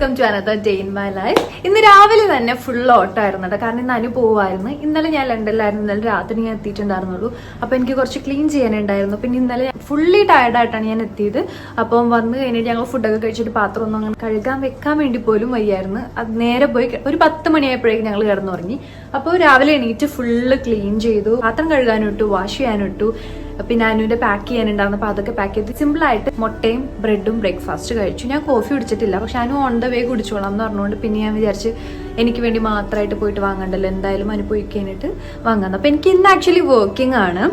Welcome to another day in my life ഇന്ന് രാവിലെ തന്നെ ഫുൾ ഓട്ടമായിരുന്നു കേട്ടോ. കാരണം ഇന്ന് അനു പോവായിരുന്നു ഇന്നലെ ഞാൻ ലണ്ടനിലായിരുന്നു ഇന്നലെ രാത്രി ഞാൻ എത്തിയിട്ടുണ്ടായിരുന്നുള്ളൂ. അപ്പൊ എനിക്ക് കുറച്ച് ക്ലീൻ ചെയ്യാനുണ്ടായിരുന്നു. പിന്നെ ഇന്നലെ ഫുള്ളി ടയർഡായിട്ടാണ് ഞാൻ എത്തിയത്. അപ്പം വന്നു കഴിഞ്ഞിട്ട് ഞങ്ങൾ ഫുഡൊക്കെ കഴിച്ചിട്ട് പാത്രം ഒന്നും അങ്ങനെ കഴുകാൻ വെക്കാൻ വേണ്ടി പോലും വയ്യായിരുന്നു. അത് നേരെ പോയി ഒരു പത്ത് മണിയായപ്പോഴേക്കും ഞങ്ങൾ കിടന്നുറങ്ങി. അപ്പോൾ രാവിലെ എണീറ്റ് ഫുള്ള് ക്ലീൻ ചെയ്തു. പാത്രം കഴുകാനിട്ടു വാഷ് ചെയ്യാനിട്ടു പിന്നെ അനുവിന്റെ പാക്ക് ചെയ്യാനുണ്ടായിരുന്നു അപ്പോൾ അതൊക്കെ പാക്ക് ചെയ്ത് സിമ്പിൾ ആയിട്ട് മുട്ടയും ബ്രെഡും ബ്രേക്ക്ഫാസ്റ്റ് കഴിച്ചു. ഞാൻ കോഫി കുടിച്ചിട്ടില്ല. പക്ഷെ അനു ഓൺ ദ വേ കുടിച്ചോളാം എന്ന് പറഞ്ഞുകൊണ്ട് പിന്നെ ഞാൻ വിചാരിച്ച് എനിക്ക് വേണ്ടി മാത്രമായിട്ട് പോയിട്ട് വാങ്ങണ്ടല്ലോ. എന്തായാലും അനുഭവിക്കാനായിട്ട് വാങ്ങാന്ന്. അപ്പോൾ എനിക്ക് ഇന്ന് ആക്ച്വലി വർക്കിംഗ് ആണ്.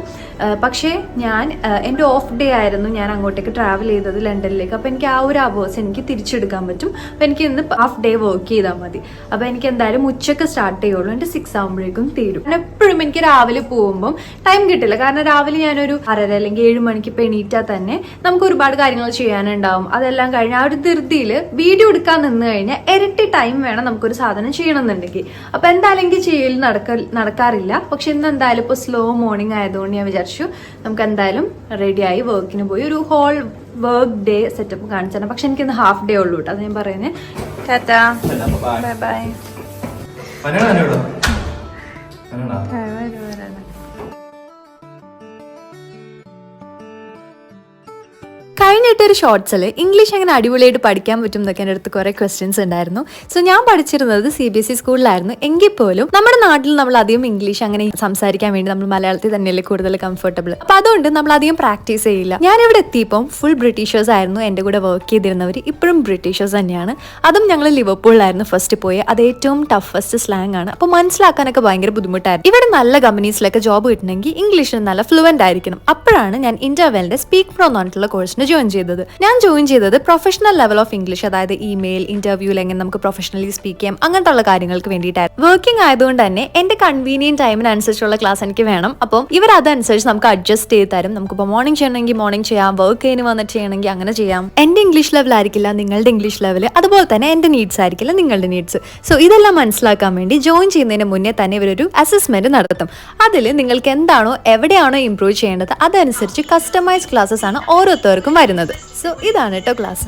പക്ഷേ ഞാൻ എന്റെ ഓഫ് ഡേ ആയിരുന്നു ഞാൻ അങ്ങോട്ടേക്ക് ട്രാവൽ ചെയ്തത് ലണ്ടനിലേക്ക്. അപ്പോൾ എനിക്ക് ആ ഒരു അവേഴ്സ് എനിക്ക് തിരിച്ചെടുക്കാൻ പറ്റും. അപ്പോൾ എനിക്ക് ഇന്ന് ഹാഫ് ഡേ വർക്ക് ചെയ്താൽ മതി. അപ്പോൾ എനിക്ക് എന്തായാലും ഉച്ചയ്ക്ക് സ്റ്റാർട്ട് ചെയ്യുള്ളൂ. എന്റെ സിക്സ് ആകുമ്പോഴേക്കും തീരും. ഞാൻ എപ്പോഴും എനിക്ക് രാവിലെ പോകുമ്പം ടൈം കിട്ടില്ല. കാരണം രാവിലെ ഞാനൊരു അരര അല്ലെങ്കിൽ ഏഴ് മണിക്ക് പെണീറ്റാൽ തന്നെ നമുക്ക് ഒരുപാട് കാര്യങ്ങൾ ചെയ്യാനുണ്ടാവും. അതെല്ലാം കഴിഞ്ഞ് ആ ഒരു ധൃതിയിൽ വീഡിയോ എടുക്കാൻ നിന്ന് കഴിഞ്ഞാൽ ഇരട്ടി ടൈം വേണം നമുക്കൊരു സാധനം ചെയ്യണമെന്നുണ്ടെങ്കിൽ. അപ്പോൾ എന്തായാലും എനിക്ക് ചെയ്യൽ നടക്ക നടക്കാറില്ല. പക്ഷെ ഇന്ന് എന്തായാലും ഇപ്പൊ സ്ലോ മോർണിംഗ് ആയതുകൊണ്ട് ഞാൻ വിചാരിച്ചു നമുക്ക് എന്തായാലും റെഡിയായി വർക്കിന് പോയി ഒരു ഹോൾ വർക്ക് ഡേ സെറ്റപ്പ് കാണിച്ചു തരണം പക്ഷെ എനിക്കിന്ന് ഹാഫ് ഡേ ഉള്ളൂ കേട്ടോ അത് ഞാൻ പറയുന്നത് ടാറ്റാ. ബൈ ബൈ കഴിഞ്ഞിട്ടൊരു ഷോർട്സിൽ ഇംഗ്ലീഷ് എങ്ങനെ അടിപൊളിയായിട്ട് പഠിക്കാൻ പറ്റും എന്നൊക്കെ എന്റെ അടുത്ത് കുറേ ക്വസ്റ്റ്യൻസ് ഉണ്ടായിരുന്നു. സോ ഞാൻ പഠിച്ചിരുന്നത് സി ബി എസ് ഇ സ്കൂളിലായിരുന്നു എങ്കിൽ പോലും നമ്മുടെ നാട്ടിൽ നമ്മൾ അധികം ഇംഗ്ലീഷ് അങ്ങനെ സംസാരിക്കാൻ വേണ്ടി നമ്മൾ മലയാളത്തിൽ തന്നെയല്ലേ കൂടുതൽ കംഫർട്ടബിൾ അപ്പൊ അതുകൊണ്ട് നമ്മൾ അധികം പ്രാക്ടീസ് ചെയ്യില്ല. ഞാൻ ഇവിടെ എത്തിയപ്പം ഫുൾ ബ്രിട്ടീഷേഴ്സ് ആയിരുന്നു എന്റെ കൂടെ വർക്ക് ചെയ്തിരുന്നവർ ഇപ്പോഴും ബ്രിട്ടീഷേഴ്സ് തന്നെയാണ്. അതും ഞങ്ങൾ ലിവർപൂളിലായിരുന്നു ഫസ്റ്റ് പോയി. അത് ഏറ്റവും ടഫസ്റ്റ് സ്ലാങ് ആണ്. അപ്പോൾ മനസ്സിലാക്കാനൊക്കെ ഭയങ്കര ബുദ്ധിമുട്ടായിരുന്നു. ഇവിടെ നല്ല കമ്പനീസിലൊക്കെ ജോബ് കിട്ടണമെങ്കിൽ ഇംഗ്ലീഷിന് നല്ല ഫ്ലുവന്റ് ആയിരിക്കണം. അപ്പോഴാണ് ഞാൻ ഇന്റർവെലിന്റെ സ്പീക്ക് പ്രോ എന്ന് പറഞ്ഞിട്ടുള്ള കോഴ്സിന് ജോയിൻ ചെയ്തത്. ഞാൻ ജോയിൻ ചെയ്തത് പ്രൊഫഷണൽ ലെവൽ ഓഫ് ഇംഗ്ലീഷ് അതായത് ഇമെയിൽ ഇന്റർവ്യൂവിൽ എങ്ങനെ നമുക്ക് പ്രൊഫഷണലി സ്പീക്ക് ചെയ്യാം അങ്ങനത്തെ ഉള്ള കാര്യങ്ങൾക്ക് വേണ്ടിയിട്ടായിരുന്നു. വർക്കിംഗ് ആയതുകൊണ്ട് തന്നെ എന്റെ കൺവീനിയന്റ് ടൈമിനനുസരിച്ചുള്ള ക്ലാസ് എനിക്ക് വേണം. അപ്പം ഇവർ അതനുസരിച്ച് നമുക്ക് അഡ്ജസ്റ്റ് ചെയ്ത് തരും. നമുക്കിപ്പോൾ മോർണിംഗ് ചെയ്യണമെങ്കിൽ മോർണിംഗ് ചെയ്യാം വർക്ക് കഴിഞ്ഞ് വന്നിട്ട് ചെയ്യണമെങ്കിൽ അങ്ങനെ ചെയ്യാം. എന്റെ ഇംഗ്ലീഷ് ലെവൽ ആയിരിക്കില്ല നിങ്ങളുടെ ഇംഗ്ലീഷ് ലെവൽ അതുപോലെ തന്നെ എന്റെ നീഡ്സ് ആയിരിക്കില്ല നിങ്ങളുടെ നീഡ്സ് സോ ഇതെല്ലാം മനസ്സിലാക്കാൻ വേണ്ടി ജോയിൻ ചെയ്യുന്നതിന് മുന്നേ തന്നെ ഇവരൊരു അസസ്മെന്റ് നടത്തും. അതിൽ നിങ്ങൾക്ക് എന്താണോ എവിടെയാണോ ഇംപ്രൂവ് ചെയ്യേണ്ടത് അതനുസരിച്ച് കസ്റ്റമൈസ് ക്ലാസ്സസ് ആണ് ഓരോരുത്തർക്കും സോ ഇതാണ് കേട്ടോ ക്ലാസ്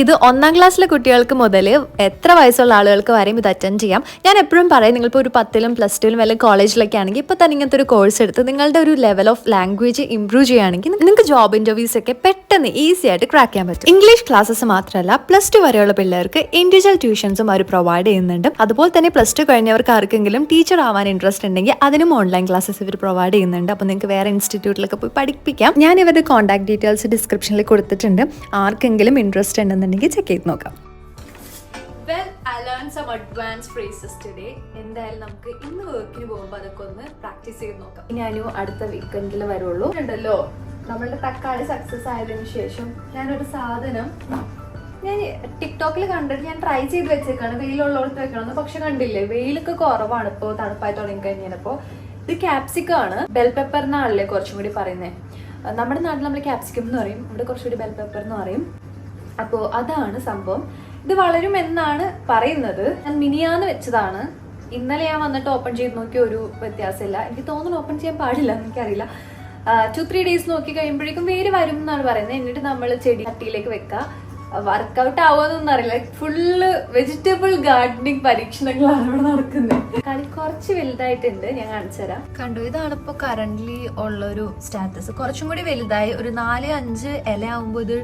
ഇത് ഒന്നാം ക്ലാസ്സിലെ കുട്ടികൾക്ക് മുതൽ എത്ര വയസ്സുള്ള ആളുകൾക്ക് വരെയും ഇത് അറ്റൻഡ് ചെയ്യാം. ഞാൻ എപ്പോഴും പറയും നിങ്ങളിപ്പോൾ ഒരു പത്തിലും പ്ലസ് ടുവിലും അല്ലെങ്കിൽ കോളേജിലൊക്കെ ആണെങ്കിൽ ഇപ്പോൾ തന്നെ ഇങ്ങനത്തെ ഒരു കോഴ്സ് എടുത്ത് നിങ്ങളുടെ ഒരു ലെവൽ ഓഫ് ലാംഗ്വേജ് ഇംപ്രൂവ് ചെയ്യുകയാണെങ്കിൽ നിങ്ങൾക്ക് ജോബ് ഇന്റർവ്യൂസ് ഒക്കെ പെട്ടെന്ന് ഈസി ആയിട്ട് ക്രാക്ക് ചെയ്യാൻ പറ്റും. ഇംഗ്ലീഷ് ക്ലാസ്സസ് മാത്രമല്ല പ്ലസ് ടു വരെയുള്ള പിള്ളേർക്ക് ഇൻഡിവിജ്വൽ ട്യൂഷൻസും അവർ പ്രൊവൈഡ് ചെയ്യുന്നുണ്ട്. അതുപോലെ തന്നെ പ്ലസ് ടു കഴിഞ്ഞവർക്ക് ആർക്കെങ്കിലും ടീച്ചർ ആവാൻ ഇൻട്രസ്റ്റ് ഉണ്ടെങ്കിൽ അതിനും ഓൺലൈൻ ക്ലാസ്സസ് ഇവർ പ്രൊവൈഡ് ചെയ്യുന്നുണ്ട്. അപ്പോൾ നിങ്ങൾക്ക് വേറെ ഇൻസ്റ്റിറ്റ്യൂട്ടിലൊക്കെ പോയി പഠിപ്പിക്കാം. ഞാൻ ഇവരുടെ കോൺടാക്ട് ഡീറ്റെയിൽസ് ഡിസ്ക്രിപ്ഷനിൽ കൊടുത്തിട്ടുണ്ട്. ആർക്കെങ്കിലും ഇൻട്രസ്റ്റ് ഉണ്ടെന്നുണ്ടെങ്കിൽ ചെക്ക് ചെയ്ത് നോക്കാം. Well I learn some advance phrases today എന്തായാലും നമുക്ക് ഇന്ന് വർക്കിന് പോകുമ്പോൾ അതൊക്കെ ഒന്ന് പ്രാക്ടീസ് ചെയ്ത് നോക്കാം. ഞാനും അടുത്ത വീക്കെൻഡിൽ വരുള്ളൂ. ഉണ്ടല്ലോ നമ്മളുടെ തക്കാളി സക്സസ് ആയതിനു ശേഷം ഞാനൊരു സാധനം ഞാൻ ടിക്ടോക്കിൽ കണ്ടിട്ട് ഞാൻ ട്രൈ ചെയ്ത് വെച്ചേക്കാണ്. വെയിലുള്ളവർക്ക് വെക്കണമെന്ന് പക്ഷെ കണ്ടില്ലേ വെയിലൊക്കെ കുറവാണ് ഇപ്പോൾ തണുപ്പായി തുടങ്ങി കഴിഞ്ഞപ്പോൾ ഇത് ക്യാപ്സിക്കം ആണ്. ബെൽ പെപ്പർ എന്നാണല്ലേ കുറച്ചും കൂടി പറയുന്നത് നമ്മുടെ നാട്ടിൽ നമ്മൾ ക്യാപ്സിക്കം എന്ന് പറയും. ഇവിടെ കുറച്ചുകൂടി ബെൽ പെപ്പർ എന്ന് പറയും. അപ്പോൾ അതാണ് സംഭവം. ഇത് വളരും എന്നാണ് പറയുന്നത്. ഞാൻ മിനിയാന്ന് വെച്ചതാണ്. ഇന്നലെ ഞാൻ വന്നിട്ട് ഓപ്പൺ ചെയ്ത് നോക്കിയ ഒരു വ്യത്യാസമില്ല. എനിക്ക് തോന്നുന്നു ഓപ്പൺ ചെയ്യാൻ പാടില്ല എനിക്കറിയില്ല. ടു ത്രീ ഡേയ്സ് നോക്കി കഴിയുമ്പോഴേക്കും വേര് വരും എന്നാണ് പറയുന്നത്. എന്നിട്ട് നമ്മൾ ചെടി ചട്ടിയിലേക്ക് വെക്കുക. വർക്കൗട്ട് ആവുമെന്നൊന്നും അറിയില്ല. ഫുള്ള് വെജിറ്റബിൾ ഗാർഡനിങ് പരീക്ഷണങ്ങളാണ് ഇവിടെ നടക്കുന്നത് കളി കുറച്ച് വലുതായിട്ടുണ്ട് ഞാൻ കാണിച്ചു തരാം. കണ്ടു ഇതാണ് ഇപ്പോൾ ഉള്ള ഉള്ളൊരു സ്റ്റാറ്റസ് കുറച്ചും കൂടി വലുതായി ഒരു നാല് അഞ്ച് ഇല ആവുമ്പോ ഇത്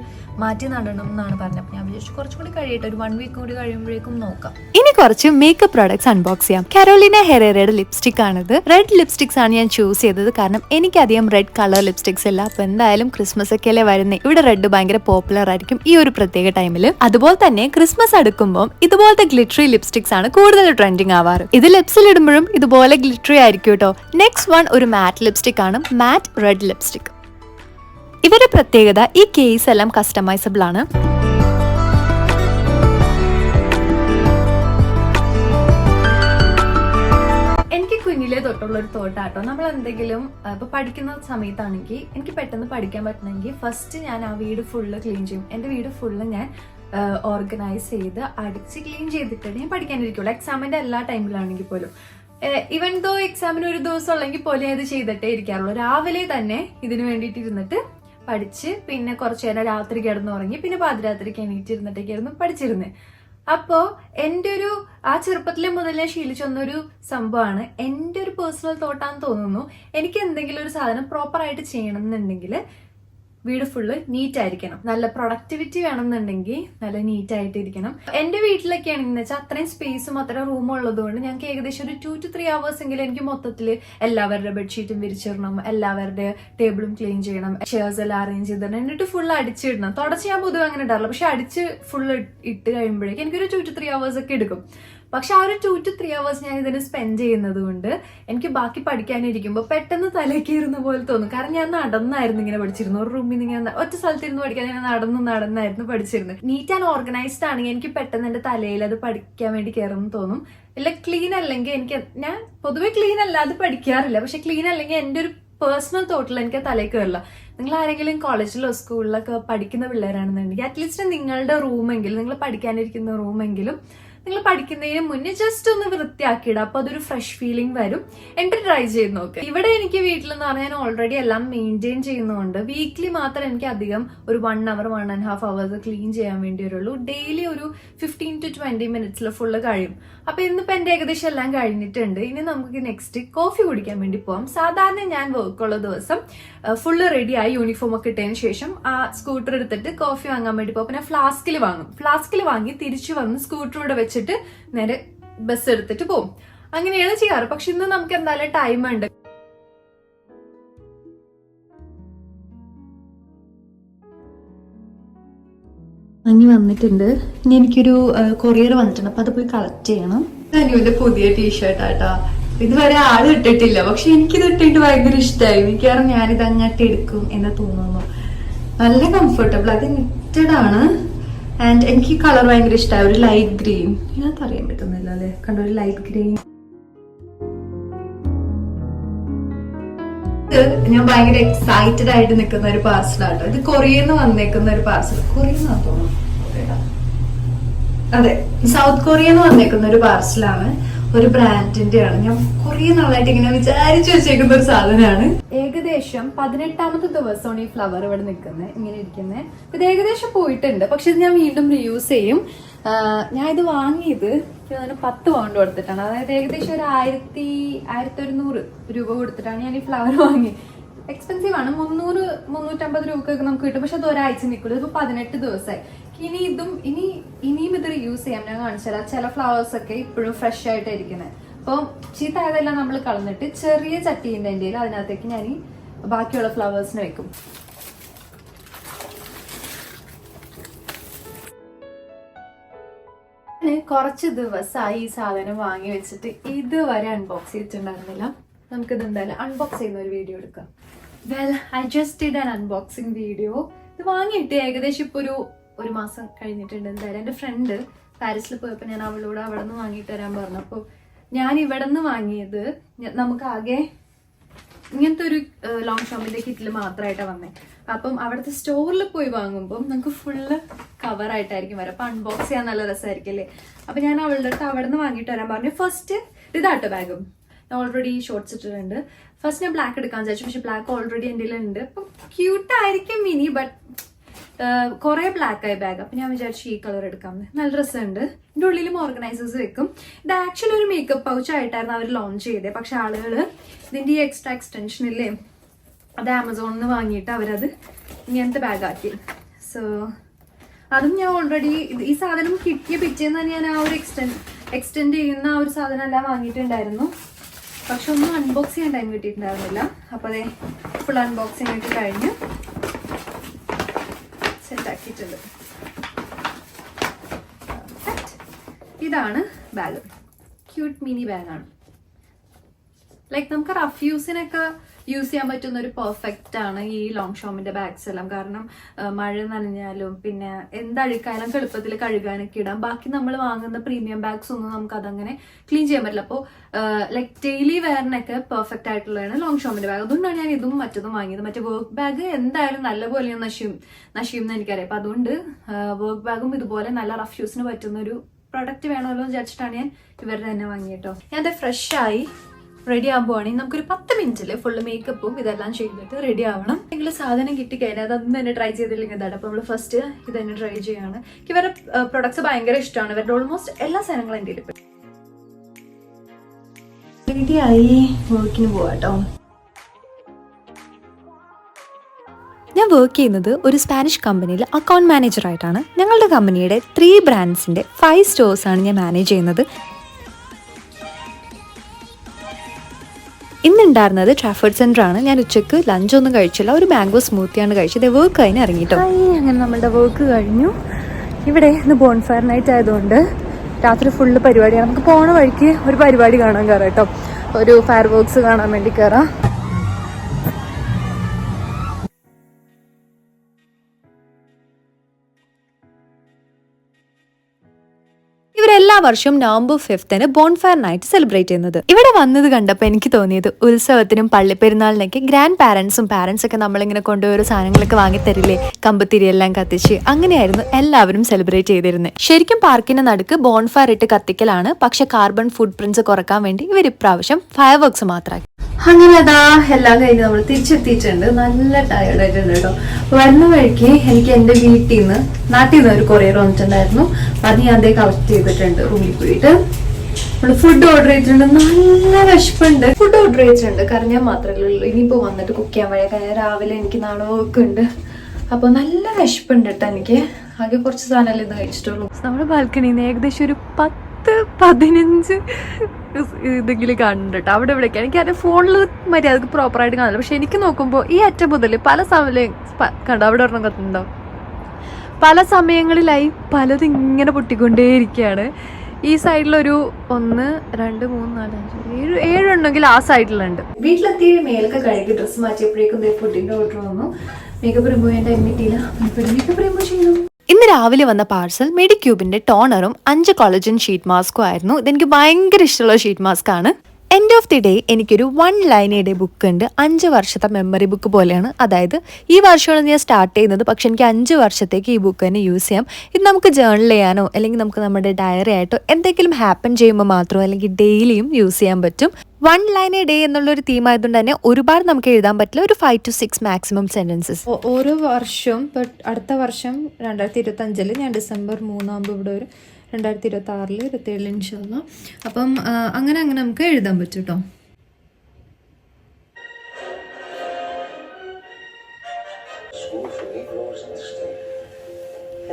മാറ്റി നടണം എന്നാണ് പറഞ്ഞത്. ഞാൻ വിചാരിച്ചു കുറച്ചും കൂടി കഴിയട്ടെ ഒരു വൺ വീക്ക് കൂടി കഴിയുമ്പോഴേക്കും നോക്കാം. ഇനി കുറച്ച് മേക്കപ്പ് പ്രോഡക്ട്സ് അൺബോക്സ് ചെയ്യാം. കരോലിന ഹെറേറയുടെ ലിപ്സ്റ്റിക് ആണിത്. റെഡ് ലിപ്സ്റ്റിക്സ് ആണ് ഞാൻ ചൂസ് ചെയ്തത്. കാരണം എനിക്കധികം റെഡ് കളർ ലിപ്സ്റ്റിക്സ് ഇല്ല അപ്പൊ എന്തായാലും ക്രിസ്മസ് ഒക്കെ അല്ലേ വരുന്നത് ഇവിടെ റെഡ് ഭയങ്കര പോപ്പുലർ ആയിരിക്കും ഈ ഒരു പ്രത്യേക ടൈമിൽ അതുപോലെ തന്നെ ക്രിസ്മസ് അടുക്കുമ്പോൾ ഇതുപോലത്തെ ഗ്ലിറ്ററി ലിപ്സ്റ്റിക്സ് ആണ് കൂടുതൽ ട്രെൻഡിങ് ആവാറ്. ഇത് ലിപ്സിൽ ഇടുമ്പോഴും ഇതുപോലെ ഗ്ലിറ്ററി ആയിരിക്കും കേട്ടോ നെക്സ്റ്റ് വൺ ഒരു മാറ്റ് ലിപ്സ്റ്റിക് ആണ്. മാറ്റ് റെഡ് ലിപ്സ്റ്റിക് ഇവരുടെ പ്രത്യേകത ഈ കേസ് എല്ലാം കസ്റ്റമൈസബിൾ ആണ്. ഒരു തോട്ടാട്ടോ. നമ്മൾ എന്തെങ്കിലും ഇപ്പൊ പഠിക്കുന്ന സമയത്താണെങ്കിൽ എനിക്ക് പെട്ടെന്ന് പഠിക്കാൻ പറ്റണമെങ്കിൽ ഫസ്റ്റ് ഞാൻ ആ വീട് ഫുള്ള് ക്ലീൻ ചെയ്യും. എന്റെ വീട് ഫുള്ള് ഞാൻ ഓർഗനൈസ് ചെയ്ത് അടിച്ച് ക്ലീൻ ചെയ്തിട്ട് ഞാൻ പഠിക്കാനിരിക്കുള്ളൂ. എക്സാമിന്റെ എല്ലാ ടൈമിലാണെങ്കിൽ പോലും. ഇവൻ ദോ എക്സാമിന് ഒരു ദിവസം ഉള്ളെങ്കിൽ പോലും അത് ചെയ്തിട്ടേ ഇരിക്കാറുള്ളൂ. രാവിലെ തന്നെ ഇതിന് വേണ്ടിയിട്ട് ഇരുന്നിട്ട് പഠിച്ച് പിന്നെ കുറച്ചു നേരം രാത്രി കിടന്നുറങ്ങി പിന്നെ പാതിരാത്രിക്ക് എണീറ്റിരുന്നിട്ടൊക്കെയായിരുന്നു പഠിച്ചിരുന്നത് അപ്പോ എന്റെ ഒരു ആ ചെറുപ്പത്തിലെ മുതൽ ഞാൻ ശീലിച്ചു വന്നൊരു സംഭവമാണ് എന്റെ ഒരു പേഴ്സണൽ തോട്ടാന്ന് തോന്നുന്നു. എനിക്ക് എന്തെങ്കിലും ഒരു സാധനം പ്രോപ്പറായിട്ട് ചെയ്യണം എന്നുണ്ടെങ്കിൽ വീട് ഫുള്ള് നീറ്റ് ആയിരിക്കണം നല്ല പ്രൊഡക്ടിവിറ്റി വേണമെന്നുണ്ടെങ്കിൽ നല്ല നീറ്റ് ആയിട്ട് ഇരിക്കണം എന്റെ വീട്ടിലൊക്കെ ആണെങ്കിൽ വെച്ചാൽ അത്രയും സ്പേസും അത്രയും റൂമും ഉള്ളതുകൊണ്ട് ഞങ്ങൾക്ക് ഏകദേശം ഒരു ടു ടു ത്രീ അവേഴ്സ് എങ്കിലും എനിക്ക് മൊത്തത്തിൽ എല്ലാവരുടെ ബെഡ്ഷീറ്റും വിരിച്ചിടണം എല്ലാവരുടെ ടേബിളും ക്ലീൻ ചെയ്യണം ചെയർസ് എല്ലാം അറേഞ്ച് ചെയ്തിടണം എന്നിട്ട് ഫുൾ അടിച്ചിടണം തുടച്ച് ഞാൻ പൊതുവെ അങ്ങനെ ഇടാറില്ല. പക്ഷെ അടിച്ച് ഫുൾ ഇട്ട് കഴിയുമ്പോഴേക്കും എനിക്കൊരു ടു ടു ത്രീ അവേഴ്സ് ഒക്കെ എടുക്കും. പക്ഷെ ആ ഒരു ടു ടു ത്രീ അവേഴ്സ് ഞാൻ ഇതിന് സ്പെൻഡ് ചെയ്യുന്നത് കൊണ്ട് എനിക്ക് ബാക്കി പഠിക്കാനിരിക്കുമ്പോൾ പെട്ടെന്ന് തലക്കേറുന്ന പോലെ തോന്നും. കാരണം ഞാൻ നടന്നായിരുന്നു ഇങ്ങനെ പഠിച്ചിരുന്നു ഒരു റൂമിൽ നിന്ന് ഇങ്ങനെ ഒറ്റ സ്ഥലത്തിരുന്ന് പഠിക്കാൻ ഞാൻ നടന്ന് നടന്നായിരുന്നു പഠിച്ചിരുന്നത്. നീറ്റ് ആൻഡ് ഓർഗനൈസ്ഡ് ആണെങ്കിൽ എനിക്ക് പെട്ടെന്ന് എന്റെ തലയിൽ അത് പഠിക്കാൻ വേണ്ടി കയറുമെന്ന് തോന്നും. ഇല്ല ക്ലീൻ അല്ലെങ്കിൽ എനിക്ക് ഞാൻ പൊതുവെ ക്ലീൻ അല്ലാതെ പഠിക്കാറില്ല. പക്ഷെ ക്ലീൻ അല്ലെങ്കിൽ എന്റെ ഒരു പേഴ്സണൽ തോട്ടിൽ എനിക്ക് തലയിൽ കയറില്ല നിങ്ങൾ ആരെങ്കിലും കോളേജിലോ സ്കൂളിലൊക്കെ പഠിക്കുന്ന പിള്ളേരാണെന്നുണ്ടെങ്കിൽ അറ്റ്ലീസ്റ്റ് നിങ്ങളുടെ റൂമെങ്കിലും നിങ്ങൾ പഠിക്കാനിരിക്കുന്ന റൂമെങ്കിലും നിങ്ങൾ പഠിക്കുന്നതിന് മുന്നേ ജസ്റ്റ് ഒന്ന് വൃത്തിയാക്കിയിടുക അപ്പൊ അതൊരു ഫ്രഷ് ഫീലിംഗ് വരും. എന്നിട്ട് ട്രൈ ചെയ്ത് നോക്കുക ഇവിടെ എനിക്ക് വീട്ടിലെന്ന് പറഞ്ഞാൽ ഞാൻ ഓൾറെഡി എല്ലാം മെയിന്റെയിൻ ചെയ്യുന്നതുകൊണ്ട് വീക്ക്ലി മാത്രം എനിക്ക് അധികം ഒരു one hour one and half hours clean ചെയ്യാൻ വേണ്ടി വരുള്ളൂ ഡെയിലി ഒരു ഫിഫ്റ്റീൻ ടു ട്വന്റി മിനിറ്റ്സിൽ ഫുള്ള് കഴിയും. അപ്പൊ ഇന്നിപ്പോ എന്റെ ഏകദേശം എല്ലാം കഴിഞ്ഞിട്ടുണ്ട്. ഇനി നമുക്ക് നെക്സ്റ്റ് കോഫി കുടിക്കാൻ വേണ്ടി പോവാം. സാധാരണ ഞാൻ വർക്കുള്ള ദിവസം ഫുള്ള് റെഡിയായി യൂണിഫോം ഒക്കെ ഇട്ടതിന് ശേഷം ആ സ്കൂട്ടർ എടുത്തിട്ട് കോഫി വാങ്ങാൻ വേണ്ടി പോകും പിന്നെ ഫ്ലാസ്കിൽ വാങ്ങും. ഫ്ലാസ്കിൽ വാങ്ങി തിരിച്ചു വന്ന് സ്കൂട്ടർ ഇവിടെ വെച്ചിട്ട് നേരെ ബസ് എടുത്തിട്ട് പോകും അങ്ങനെയാണ് ചെയ്യാറ്. പക്ഷെ ഇന്ന് നമുക്ക് എന്തായാലും ടൈം ഉണ്ട്. അനി വന്നിട്ടുണ്ട്. ഇനി എനിക്കൊരു കൊറിയർ വന്നിട്ടുണ്ട്. അപ്പൊ അത് പോയി കളക്ട് ചെയ്യണം. അനുവിന്റെ പുതിയ ടീഷർട്ട് ആട്ടാ. ഇതുവരെ ആൾ ഇട്ടിട്ടില്ല. പക്ഷെ എനിക്കിത് ഇട്ടിട്ട് ഭയങ്കര ഇഷ്ടമായി മിക്കവാറും ഞാനിത് അങ്ങോട്ട് എടുക്കും എന്ന് തോന്നുന്നു. നല്ല കംഫർട്ടബിൾ അത് നിറ്റഡാണ് ആണ്. ആൻഡ് എനിക്ക് കളർ ഭയങ്കര ഇഷ്ടമായി ഒരു ലൈറ്റ് ഗ്രീൻ ഇതിനകത്ത് അറിയാൻ പറ്റുന്നില്ല അല്ലേ? കണ്ടോ ഒരു ലൈറ്റ് ഗ്രീൻ ഞാൻ ഭയങ്കര എക്സൈറ്റഡ് ആയിട്ട് നിൽക്കുന്ന ഒരു പാർസലാട്ടോ ഇത് കൊറിയന്ന് വന്നേക്കുന്ന ഒരു പാർസൽ കൊറിയെന്നാ തോന്നുന്നു. അതെ സൗത്ത് കൊറിയന്ന് വന്നേക്കുന്ന ഒരു പാർസലാണ് ഒരു ബ്രാൻഡിന്റെ ആണ് ഞാൻ കുറെ നാളായിട്ട് ഇങ്ങനെ വിചാരിച്ചു വെച്ചേക്കുന്ന ഒരു സാധനമാണ്. ഏകദേശം പതിനെട്ടാമത്തെ ദിവസമാണ് ഈ ഫ്ലവർ ഇവിടെ നിൽക്കുന്നത് ഇങ്ങനെ ഇരിക്കുന്നത്. ഇത് ഏകദേശം പോയിട്ടുണ്ട്. പക്ഷെ ഇത് ഞാൻ വീണ്ടും റീയൂസ് ചെയ്യും. ഞാൻ ഇത് വാങ്ങിയത് അതിന് പത്ത് പൗണ്ട് കൊടുത്തിട്ടാണ്. അതായത് ഏകദേശം ഒരു ആയിരത്തി ആയിരത്തി ഒരുന്നൂറ് രൂപ കൊടുത്തിട്ടാണ് ഞാൻ ഈ ഫ്ലവർ വാങ്ങി എക്സ്പെൻസീവ് ആണ്. മുന്നൂറ് മുന്നൂറ്റമ്പത് രൂപക്കൊക്കെ നമുക്ക് കിട്ടും. പക്ഷെ അത് ഒരാഴ്ച നിൽക്കുള്ളൂ ഇപ്പൊ പതിനെട്ട് ദിവസമായി. ഇനി ഇതും ഇനി ഇനിയും ഇത് യൂസ് ചെയ്യാം. ഞാൻ കാണിച്ചു തരാം. ചില ഫ്ലവേഴ്സ് ഒക്കെ ഇപ്പോഴും ഫ്രഷ് ആയിട്ടായിരിക്കുന്നത് അപ്പോൾ ചീത്ത ആയതെല്ലാം നമ്മൾ കളഞ്ഞിട്ട് ചെറിയ ചട്ടീന്റെ എന്റെ അതിനകത്തേക്ക് ഞാൻ ഈ ബാക്കിയുള്ള ഫ്ലവേഴ്സിന് വെക്കും. കുറച്ച് ദിവസമായി ഈ സാധനം വാങ്ങി വെച്ചിട്ട് ഇതുവരെ അൺബോക്സ് ചെയ്തിട്ടുണ്ടായിരുന്നില്ല. നമുക്കിത് എന്തായാലും അൺബോക്സ് ചെയ്യുന്ന ഒരു വീഡിയോ എടുക്കാം. Well I just did unboxing video ഇത് വാങ്ങിയിട്ട് ഏകദേശം ഇപ്പൊ ഒരു ഒരു മാസം കഴിഞ്ഞിട്ടുണ്ട്. എന്തായാലും എന്റെ ഫ്രണ്ട് പാരീസിൽ പോയപ്പോൾ ഞാൻ അവളോട് അവിടെ നിന്ന് വാങ്ങിയിട്ട് തരാൻ പറഞ്ഞു. അപ്പോൾ ഞാൻ ഇവിടെ നിന്ന് വാങ്ങിയത് നമുക്ക് ആകെ ഇങ്ങനത്തെ ഒരു ലോങ് ഷോപ്പിന്റെ കിറ്റിൽ മാത്രമായിട്ടാണ് വന്നേ. അപ്പം അവിടുത്തെ സ്റ്റോറിൽ പോയി വാങ്ങുമ്പോൾ നമുക്ക് ഫുള്ള് കവറായിട്ടായിരിക്കും വരാം. അപ്പൊ അൺബോക്സ് ചെയ്യാൻ നല്ല രസമായിരിക്കും അല്ലേ അപ്പൊ ഞാൻ അവളുടെ അടുത്ത് അവിടെ നിന്ന് വാങ്ങിയിട്ട് വരാൻ പറഞ്ഞു. ഫസ്റ്റ് ഇതാട്ടോ ബാഗും ഞാൻ ഓൾറെഡി ഷോർട്സ് ഇട്ടിട്ടുണ്ട്. ഫസ്റ്റ് ഞാൻ ബ്ലാക്ക് എടുക്കാൻ വിചാരിച്ചു. പക്ഷെ ബ്ലാക്ക് ഓൾറെഡി എന്റെ ഉണ്ട് അപ്പം ക്യൂട്ടായിരിക്കും മിനി ബട്ട് കുറെ ബ്ലാക്ക് ആയി ബാഗ് അപ്പൊ ഞാൻ വിചാരിച്ചു ഈ കളർ എടുക്കാം നല്ല രസമുണ്ട്. ഇതിന്റെ ഉള്ളിലും ഓർഗനൈസേഴ്സ് വെക്കും. ഇത് ആക്ച്വലി ഒരു മേക്കപ്പ് പൗച്ച് ആയിട്ടായിരുന്നു അവർ ലോഞ്ച് ചെയ്തത് പക്ഷെ ആളുകൾ ഇതിന്റെ ഈ എക്സ്ട്രാ എക്സ്റ്റൻഷൻ ഇല്ലേ അത് ആമസോണിൽ നിന്ന് വാങ്ങിയിട്ട് അവരത് ഇങ്ങനത്തെ ബാഗാക്കി സോ അതും ഞാൻ ഓൾറെഡി ഈ സാധനം കിട്ടിയ പിറ്റേന്ന് തന്നെ ഞാൻ ആ ഒരു എക്സ്റ്റെൻഡ് എക്സ്റ്റെൻഡ് ചെയ്യുന്ന ആ ഒരു സാധനം എല്ലാം വാങ്ങിയിട്ടുണ്ടായിരുന്നു. പക്ഷെ ഒന്നും അൺബോക്സ് ചെയ്യാൻ ടൈം കിട്ടിയിട്ടുണ്ടായിരുന്നില്ല. അപ്പോൾ അതെ ഫുൾ അൺബോക്സിംഗ് ഒക്കെ കഴിഞ്ഞ്. ആക്കിയിട്ടുണ്ട് ഇതാണ് ബാഗ് ക്യൂട്ട് മിനി ബാഗാണ് ലൈക്ക് നമുക്ക് റഫ് യൂസിനൊക്കെ യൂസ് ചെയ്യാൻ പറ്റുന്ന ഒരു പെർഫെക്റ്റ് ആണ് ഈ ലോങ് ഷോമിന്റെ ബാഗ്സ് എല്ലാം. കാരണം മഴ നനഞ്ഞാലും പിന്നെ എന്തഴുക്കായാലും എളുപ്പത്തിൽ കഴുകാനൊക്കെ ഇടാം. ബാക്കി നമ്മൾ വാങ്ങുന്ന പ്രീമിയം ബാഗ്സ് ഒന്നും നമുക്ക് അതങ്ങനെ ക്ലീൻ ചെയ്യാൻ പറ്റില്ല. അപ്പോൾ ലൈക് ഡെയിലി വെയറിനൊക്കെ പെർഫെക്റ്റ് ആയിട്ടുള്ളതാണ് ലോങ് ഷോമിന്റെ ബാഗ് അതുകൊണ്ടാണ് ഞാൻ ഇതും മറ്റതും വാങ്ങിയത്. മറ്റേ വർക്ക് ബാഗ് എന്തായാലും നല്ലപോലെ നശിയും നശിയും എന്ന് എനിക്കറിയാം. അപ്പൊ അതുകൊണ്ട് വർക്ക് ബാഗും ഇതുപോലെ നല്ല റഫ് യൂസിന് പറ്റുന്ന ഒരു പ്രൊഡക്റ്റ് വേണമല്ലോ എന്ന് വിചാരിച്ചിട്ടാണ് ഞാൻ ഇവരുടെ തന്നെ വാങ്ങിയിട്ടോ ഞാൻ അത് ഫ്രഷ് ആയി റെഡി ആകുമ്പോഴാണെങ്കിൽ നമുക്കൊരു പത്ത് മിനിറ്റിൽ ഫുള്ള് മേക്കപ്പും ഇതെല്ലാം ചെയ്തിട്ട് റെഡി ആവണം. നിങ്ങൾ സാധനം കിട്ടിക്കഴിഞ്ഞാൽ അതൊന്നും തന്നെ ട്രൈ ചെയ്തില്ലെങ്കിൽ എന്താണ് അപ്പോൾ നമ്മൾ ഫസ്റ്റ് ഇത് തന്നെ ട്രൈ ചെയ്യാണ് ഇവരുടെ പ്രൊഡക്ട്സ് ഭയങ്കര ഇഷ്ടമാണ്. ഇവരുടെ ഓൾമോസ്റ്റ് എല്ലാ സാധനങ്ങളും എന്റെ റെഡി ആയി. വർക്കിന് പോവാട്ടോ ഞാൻ വർക്ക് ചെയ്യുന്നത് ഒരു സ്പാനിഷ് കമ്പനിയിൽ അക്കൗണ്ട് മാനേജർ ആയിട്ടാണ്. ഞങ്ങളുടെ കമ്പനിയുടെ ത്രീ ബ്രാൻഡ്സിന്റെ ഫൈവ് സ്റ്റോഴ്സാണ് ഞാൻ മാനേജ് ചെയ്യുന്നത്. ഇന്നുണ്ടായിരുന്നത് ട്രാഫേർഡ് സെന്റർ ആണ് ഞാൻ ഉച്ചയ്ക്ക് ലഞ്ച് ഒന്നും കഴിച്ചില്ല. ഒരു മാംഗോ സ്മൂത്തിയാണ് കഴിച്ചത്. വർക്ക് കഴിഞ്ഞ് ഇറങ്ങിയിട്ടോ അങ്ങനെ നമ്മുടെ വർക്ക് കഴിഞ്ഞു. ഇവിടെ ഇന്ന് ബോൺഫയർ നൈറ്റ് ആയതുകൊണ്ട് രാത്രി ഫുള്ള് പരിപാടിയാണ്. നമുക്ക് പോണ വഴിക്ക് ഒരു പരിപാടി കാണാൻ കയറാം കേട്ടോ. ഒരു ഫയർ വർക്ക്സ് കാണാൻ വേണ്ടി കയറാം ഇവരെല്ലാ വർഷവും നവംബർ ഫിഫ്തിന് ബോൺഫയർ നൈറ്റ് സെലിബ്രേറ്റ് ചെയ്യുന്നത്. ഇവിടെ വന്നത് കണ്ടപ്പോൾ എനിക്ക് തോന്നിയത് ഉത്സവത്തിനും പള്ളിപ്പെരുന്നാളിനൊക്കെ ഗ്രാൻഡ് പാരൻസും പാരൻസ് ഒക്കെ നമ്മളിങ്ങനെ കൊണ്ടുപോയൊരു സാധനങ്ങളൊക്കെ വാങ്ങി തരില്ലേ കമ്പത്തിരി എല്ലാം കത്തിച്ച് അങ്ങനെയായിരുന്നു എല്ലാവരും സെലിബ്രേറ്റ് ചെയ്തിരുന്നത് ശരിക്കും പാർക്കിന്റെ നടുക്ക് ബോൺഫയർ ഇട്ട് കത്തിക്കലാണ്. പക്ഷെ കാർബൺ ഫുഡ് പ്രിന്റ്സ് കുറയ്ക്കാൻ വേണ്ടി ഇവർ ഇപ്രാവശ്യം ഫയർ വർക്ക്സ് മാത്രമാക്കി അങ്ങനെ അതാ എല്ലാം കഴിഞ്ഞ് നമ്മൾ തിരിച്ചെത്തിയിട്ടുണ്ട്. നല്ല ടയർഡ് ആയിട്ടുണ്ട് കേട്ടോ. വരുന്ന വഴിക്ക് എനിക്ക് എന്റെ വീട്ടിൽ നിന്ന് നാട്ടിൽ നിന്ന് ഒരു കൊറിയർ വന്നിട്ടുണ്ടായിരുന്നു. അത് ഞാൻ അതേ കളക്ട് ചെയ്തിട്ടുണ്ട്. റൂമിൽ പോയിട്ട് നമ്മൾ ഫുഡ് ഓർഡർ ചെയ്തിട്ടുണ്ട്. നല്ല വിശപ്പുണ്ട്. ഫുഡ് ഓർഡർ ചെയ്തിട്ടുണ്ട്. കാരണം ഞാൻ മാത്രമല്ലേ ഉള്ളൂ. ഇനിയിപ്പോ വന്നിട്ട് കുക്ക് ചെയ്യാൻ വഴിയൊക്കെ രാവിലെ എനിക്ക് നാളൊക്കെ ഉണ്ട്. അപ്പോൾ നല്ല വിശപ്പുണ്ട് കേട്ടോ എനിക്ക്. ആകെ കുറച്ച് സാധനമല്ലേ ഇത് കഴിച്ചിട്ടുള്ളൂ. നമ്മുടെ ബാൽക്കണിയിൽ ഏകദേശം ഒരു പത്ത് പതിനഞ്ച് ഇതെങ്കിലും കണ്ടിട്ടോ അവിടെ ഇവിടെയൊക്കെ. എനിക്ക് അതിന്റെ ഫോണിൽ മര്യാദയ്ക്ക് പ്രോപ്പറായിട്ട് കാണില്ല പക്ഷെ എനിക്ക് നോക്കുമ്പോൾ ഈ അറ്റം മുതൽ പല സമയം കണ്ടോ? അവിടെ ഒരെണ്ണം കത്തുന്നുണ്ടോ പല സമയങ്ങളിലായി പലതും ഇങ്ങനെ പൊട്ടിക്കൊണ്ടേയിരിക്കുകയാണ്. ഈ സൈഡിലൊരു ഒന്ന് രണ്ട് മൂന്ന് നാല് അഞ്ച് ഏഴ് ഏഴുണ്ടെങ്കിൽ ആ സൈഡിലുണ്ട്. വീട്ടിലെത്തി മേലൊക്കെ കഴുകി ഡ്രസ്സ് മാറ്റിയപ്പോഴേക്കും ഫുഡിന്റെ ഓർഡർ വന്നു. മേക്കപ്പ് റിമൂവ് റിമൂവ് ഇന്ന് രാവിലെ വന്ന പാർസൽ മെഡിക്യൂബിന്റെ ടോണറും അഞ്ച് കോളജൻ ഷീറ്റ് മാസ്കും ആയിരുന്നു. ഇതെനിക്ക് ഭയങ്കര ഇഷ്ടമുള്ള ഷീറ്റ് മാസ്ക് ആണ്. എൻഡ് ഓഫ് ദി ഡേ എനിക്കൊരു വൺ ലൈനയുടെ ബുക്ക് ഉണ്ട്. അഞ്ച് വർഷത്തെ മെമ്മറി ബുക്ക് പോലെയാണ്. അതായത് ഈ വർഷമാണ് ഞാൻ സ്റ്റാർട്ട് ചെയ്യുന്നത്. പക്ഷെ എനിക്ക് അഞ്ച് വർഷത്തേക്ക് ഈ ബുക്ക് തന്നെ യൂസ് ചെയ്യാം. ഇത് നമുക്ക് ജേണൽ ചെയ്യാനോ അല്ലെങ്കിൽ നമുക്ക് നമ്മുടെ ഡയറി ആയിട്ടോ എന്തെങ്കിലും ഹാപ്പൻ ചെയ്യുമ്പോൾ മാത്രമോ അല്ലെങ്കിൽ ഡെയിലിയും യൂസ് ചെയ്യാൻ പറ്റും. വൺ ലൈൻ എ ഡേ എന്നുള്ളൊരു തീം ആയതുകൊണ്ട് തന്നെ ഒരുപാട് നമുക്ക് എഴുതാൻ പറ്റില്ല. ഒരു five to six maximum sentences ഓരോ വർഷവും അടുത്ത വർഷം രണ്ടായിരത്തി ഇരുപത്തി ഞാൻ ഡിസംബർ മൂന്നാകുമ്പോൾ ഇവിടെ ഒരു രണ്ടായിരത്തി ഇരുപത്തി ആറിൽ ഇരുപത്തി ഏഴിൽ ഇൻഷാല്ല അപ്പം അങ്ങനെ അങ്ങനെ നമുക്ക് എഴുതാൻ പറ്റും കേട്ടോ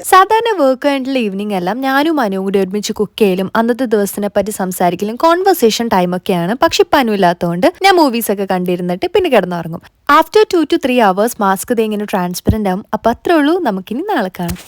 സാധാരണ വർക്ക് കഴിഞ്ഞിട്ടുള്ള ഈവനിങ് എല്ലാം ഞാനും അനുവും കൂടി ഒരുമിച്ച് കുക്ക് ചെയ്യലും അന്നത്തെ ദിവസത്തിനെ പറ്റി സംസാരിക്കലും കോൺവെർസേഷൻ ടൈമൊക്കെയാണ് പക്ഷെ അനു ഇല്ലാത്തതുകൊണ്ട് ഞാൻ മൂവീസ് ഒക്കെ കണ്ടിരുന്നിട്ട് പിന്നെ കിടന്നുറങ്ങും. After two two three hours mask ഇങ്ങനെ ട്രാൻസ്പെറന്റ് ആവും. അപ്പം അത്രേ ഉള്ളൂ. നമുക്കിനി നാളെ കാണാം.